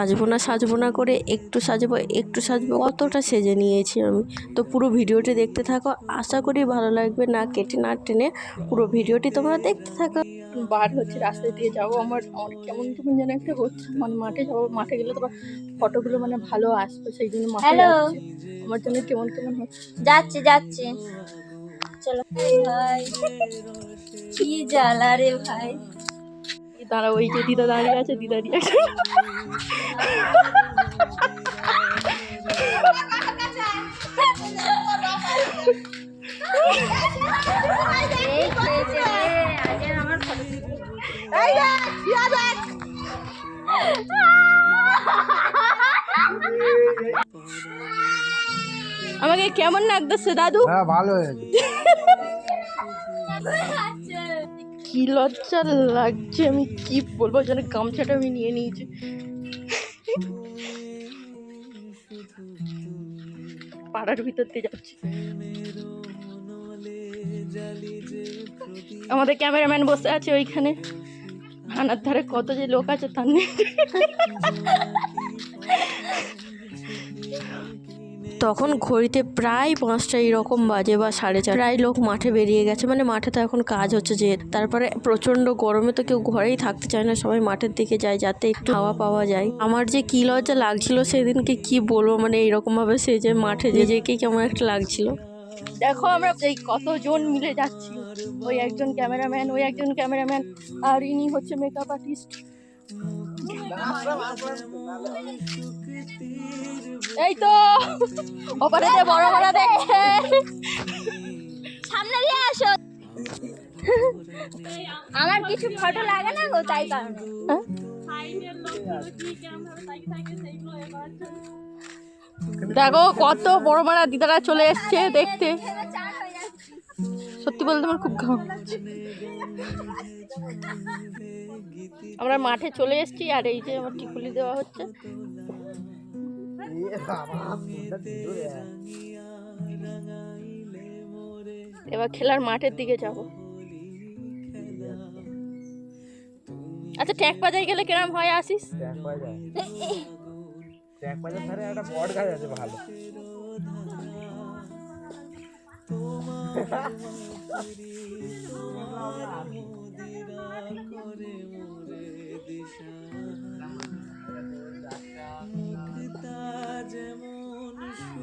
সাজবো না সাজবো না করে একটু সাজবো একটু সাজবো কতটা সেজে নিয়েছি আমি। তো পুরো ভিডিওটি দেখতে থাকো আশা করি ভালো লাগবে। না কেটে না টেনে পুরো ভিডিওটি তোমরা দেখতে থাকো। বার হচ্ছে রাস্তা দিয়ে যাব। আমার আমার কেমন কেমন যেন একটা হচ্ছে। মানে মাঠে যাব মাঠে গেলে তোমার ফটোগুলো মানে ভালো আসবে সেই জন্য মাঠে আমার জন্য কেমন কেমন হচ্ছে। যাচ্ছে যাচ্ছে। চলো। ভাই কি জ্বালা রে ভাই। দাঁড়া ওই যে দিদা দাঁড়িয়ে আছে দিদা ফটো আমাকে কেমন লাগতেছে দাদু? হ্যাঁ ভালো হয়েছে। কি লজ্জা লাগছে, আমি কি বলব? যেন গামছাটা আমি নিয়ে নিয়েছি। পাড়ার ভিতর দিয়ে যাচ্ছি। আমাদের ক্যামেরাম্যান বসে আছে ওইখানে। হানার ধারে কত যে লোক আছে তার নেই তখন ঘড়িতে প্রায় পাঁচটা এরকম বাজে বা সাড়ে চার প্রায় লোক মাঠে বেরিয়ে গেছে। মানে মাঠে তো এখন কাজ হচ্ছে যে তারপরে প্রচণ্ড গরমে তো কেউ ঘরেই থাকতে চায় না। সবাই মাঠের দিকে যায় যাতে একটু হাওয়া পাওয়া যায়। আমার যে কি লজ্জা লাগছিল সেদিনকে কি বলব? মানে এইরকম ভাবে সে যে মাঠে যে যেকে কেমন একটা লাগছিল। দেখো আমরা এই কতজন মিলে যাচ্ছি। ওই একজন ক্যামেরাম্যান ওই একজন ক্যামেরাম্যান আর ইনি হচ্ছে মেকআপ আর্টিস্ট এই তো। ওপারে যে বড় বড় দেখছে সামনে দিয়ে আসো। আমার কিছু ফটো লাগে না গো, তাই কারণে। দেখো, কত বড় বড় দিদারা চলে এসছে দেখতে। সত্যি বলতে আমার খুব ঘাম আমরা মাঠে চলে এসেছি আর এই যে আমার টিকুলি দেওয়া হচ্ছে। এবার খেলার মাঠের দিকে যাব। আচ্ছা ট্যাঙ্ক বাজাই গেলে কিরম হয় আসিস ট্যাঙ্ক বাজার ট্যাঙ্ক বাজার ধারে একটা বট গাছ আছে ভালো।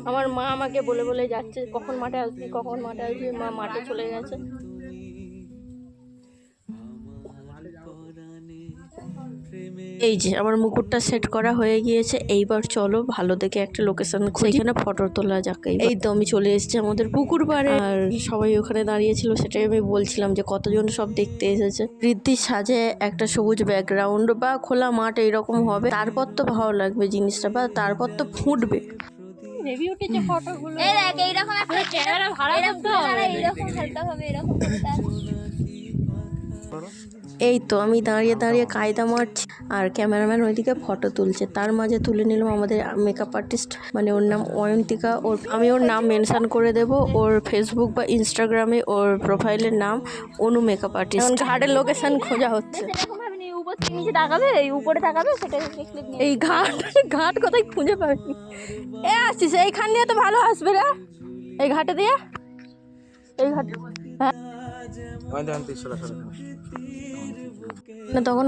আমার মা আমাকে বলে বলে যাচ্ছে কখন মাঠে আসবি কখন মাঠে আসবি? মা মাঠে চলে গেছে। এই যে আমার মুকুটটা সেট করা হয়ে গিয়েছে এইবার চলো ভালো দেখে একটা লোকেশন সেখানে ফটো তোলা যাক এই তো আমি চলে এসেছি আমাদের পুকুর পাড়ে। আর সবাই ওখানে দাঁড়িয়েছিল সেটাই আমি বলছিলাম যে কতজন সব দেখতে এসেছে। বৃদ্ধির সাজে একটা সবুজ ব্যাকগ্রাউন্ড বা খোলা মাঠ এইরকম হবে। তারপর তো ভালো লাগবে জিনিসটা বা তারপর তো ফুটবে। হেভি উঠেছে ফটোগুলো এই দেখ এইরকম একটা ক্যামেরা ভাড়া করতে হবে। এইরকম খেলতে হবে এরকম এই তো আমি দাঁড়িয়ে দাঁড়িয়ে কায়দা মারছি আর ক্যামেরাম্যান ওইদিকে ফটো তুলছে। তার মাঝে তুলে নিলাম আমাদের মেকআপ আর্টিস্ট মানে ওর নাম অয়ন্তিকা। ওর আমি ওর নাম মেনশন করে দেব। ওর ফেসবুক বা ইনস্টাগ্রামে ওর প্রোফাইলের নাম অনু মেকআপ আর্টিস্ট এখন ঘাটের লোকেশন খোঁজা হচ্ছে। উপর থেকে নিচে তাকাবে এই উপরে তাকাবে নিয়ে। এই ঘাট ঘাট কোথায় খুঁজে পাবি? এ আসছিস এইখান দিয়ে তো ভালো আসবে রে। এই ঘাটে দিয়ে? এই ঘাটে। হ্যাঁ। না তখন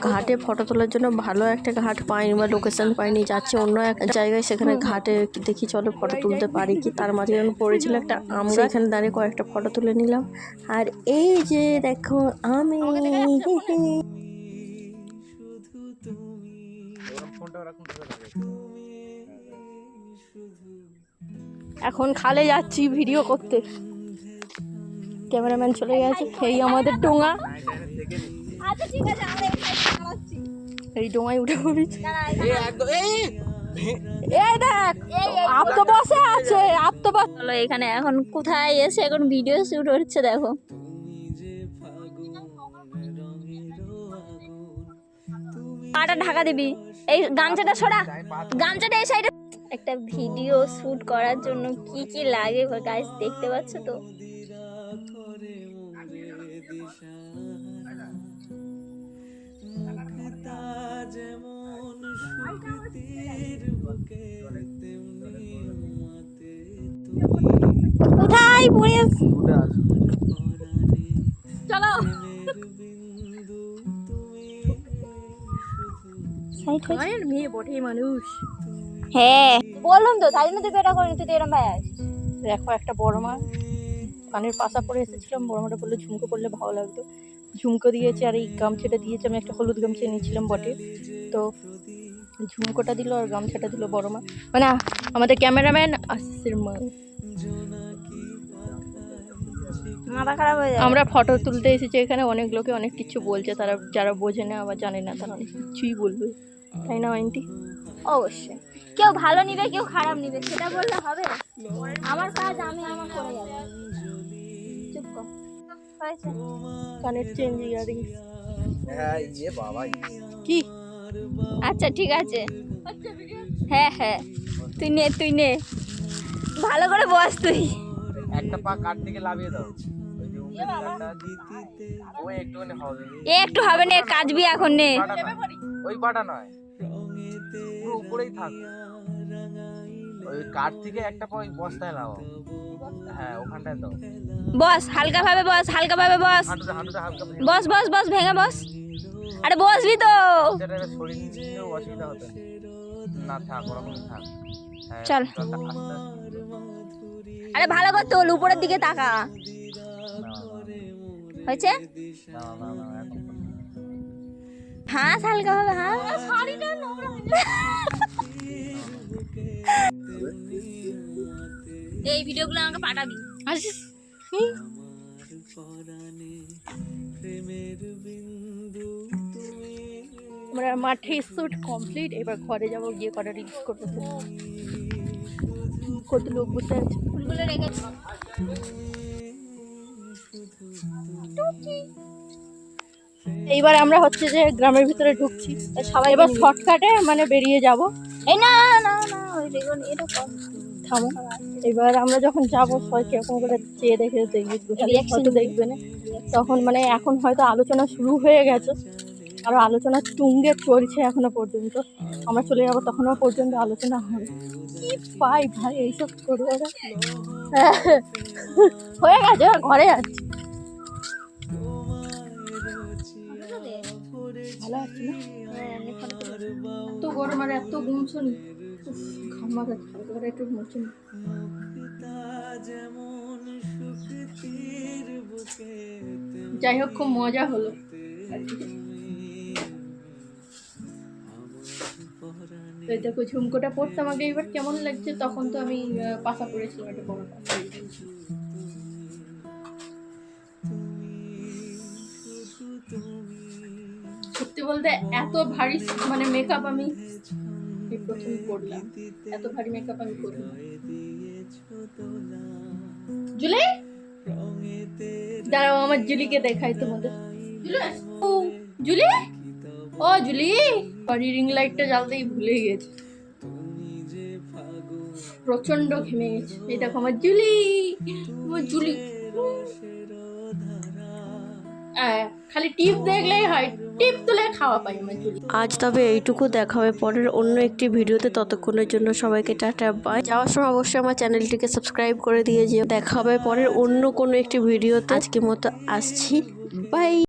ঘাটে ফটো তোলার জন্য ভালো একটা ঘাট পাইনি বা লোকেশন পাইনি যাচ্ছে অন্য এক জায়গায় সেখানে ঘাটে দেখি চলো ফটো তুলতে পারি কি। তার মাঝে যখন পড়েছিল একটা আমরা এখানে দাঁড়িয়ে কয়েকটা ফটো তুলে নিলাম। আর এই যে দেখো আমি এখন খালে যাচ্ছি ভিডিও করতে। ক্যামেরাম্যান চলে গেছে। এই আমাদের ডোঙা। আচ্ছা এই ডোঙায় উঠে দাঁড়া এই দেখ আপ তো বসে আছে আপ তো বসে এখানে এখন কোথায় এসে এখন ভিডিও শুট হচ্ছে দেখো। পাটা ঢাকা দিবি। এই গামছাটা সরা। গামছাটা এই সাইডে। একটা ভিডিও শুট করার জন্য কি কি লাগে গাইস দেখতে পাচ্ছ তো? কোথায় পড়ে উঠে চলো মায়ের মেয়ে বটে মানুষ হ্যাঁ বললাম তো তাই জন্য তুই বেটা করিনি তুই তো এরম ভাই দেখো একটা বড় মা কানের পাশা পরে এসেছিলাম বড় মাটা বলল ঝুমকো পরলে ভালো লাগতো। ঝুমকো দিয়েছে আর এই গামছাটা দিয়েছে আমি একটা হলুদ গামছা নিয়েছিলাম বটে। তো ঝুমকোটা দিল আর গামছাটা দিল বড় মা। মানে আমাদের ক্যামেরাম্যান আসিসের মা। আমরা ফটো তুলতে এসেছি এখানে অনেক লোকে অনেক কিছু বলছে তারা যারা বোঝে না আবার জানে না তারা অনেক কিছুই বলবে। তাই না আন্টি? অবশ্যই। কেউ ভালো নিবে কেউ খারাপ নিবে সেটা বললে হবে আমার কাজ আমি আমার করে যাব। চুপ কর। কানের চেঞ্জ ইয়ারিং হ্যাঁ ইয়ে বাবা কি? আচ্ছা ঠিক আছে। হ্যাঁ হ্যাঁ। তুই নে তুই নে। ভালো করে বস তুই। একটা পা কাট থেকে লাভিয়ে দাও। একটু হবে না কাজবি এখন নে। পাটা নয়, ওই পাটা নয়। পুরো উপরেই থাক। ওই কাঠ থেকে একটা ওই বস্তায় লাগাও হ্যাঁ ওখানটায় দাও। বস হালকা ভাবে বস। হালকা ভাবে বস বস বস বস ভেঙে বস। আরে বসবি তো। যেটা এবার শরীর নিয়েও অসুবিধা হতো না থাক ওরকম থাক। হ্যাঁ, চল। আরে ভালো করে তোল উপরের দিকে তাকা। হয়েছে। হাঁস হালকা ভাবে হাঁস এই ভিডিওগুলো আমাকে পাঠাবি। আমরা মাঠে শুট কমপ্লিট এবার ঘরে যাব গিয়ে কটা রিলস করব। কত লোক বসে আছে। ফুলগুলো রেখেছি এইবার আমরা হচ্ছে যে গ্রামের ভিতরে ঢুকছি। সবাই এবার শর্টকাটে মানে বেরিয়ে যাব। এই না না না ওই থামো। এবার আমরা যখন যাব সবাই কীরকম করে চেয়ে দেখে দেখবে হয়তো দেখবে না। তখন মানে এখন হয়তো আলোচনা শুরু হয়ে গেছে। আর আলোচনা তুঙ্গে চলছে এখনও পর্যন্ত। আমরা চলে যাব তখনও পর্যন্ত আলোচনা হবে। কি পাই ভাই এইসব করে ওরা হয়ে গেছে এবার ঘরে যাচ্ছি। ভালো আছি না? এত গরম আর এত গুমছনি ঘামা যাচ্ছে হালকা করে একটু মুছুন। যাই হোক খুব মজা হলো। তো দেখো ঝুমকোটা পড়তাম আগে এবার কেমন লাগছে তখন তো আমি পাশা পড়েছিলাম একটা বড় পাশা সত্যি বলতে এত ভারী মানে মেকআপ আমি প্রথম করলাম। এত ভারী মেকআপ আমি করি জুলি দাঁড়াও, আমার জুলিকে দেখাই তোমাদের। জুলি? ও, জুলি? সরি রিং লাইটটা জ্বালতেই ভুলে গেছি। প্রচণ্ড ঘেমে গেছে। এই দেখো আমার জুলি। আমার জুলি। খালি টিপ দেখলেই হয়। টিপ তুলে খাওয়া পাই আমার আজ তবে এইটুকু দেখা হবে পরের অন্য একটি ভিডিওতে। ততক্ষণের জন্য সবাইকে টাটা বাই যাওয়ার সময় অবশ্যই আমার চ্যানেলটিকে সাবস্ক্রাইব করে দিয়ে যে দেখা হবে পরের অন্য কোনো একটি ভিডিওতে। আজকে মতো আসছি। বাই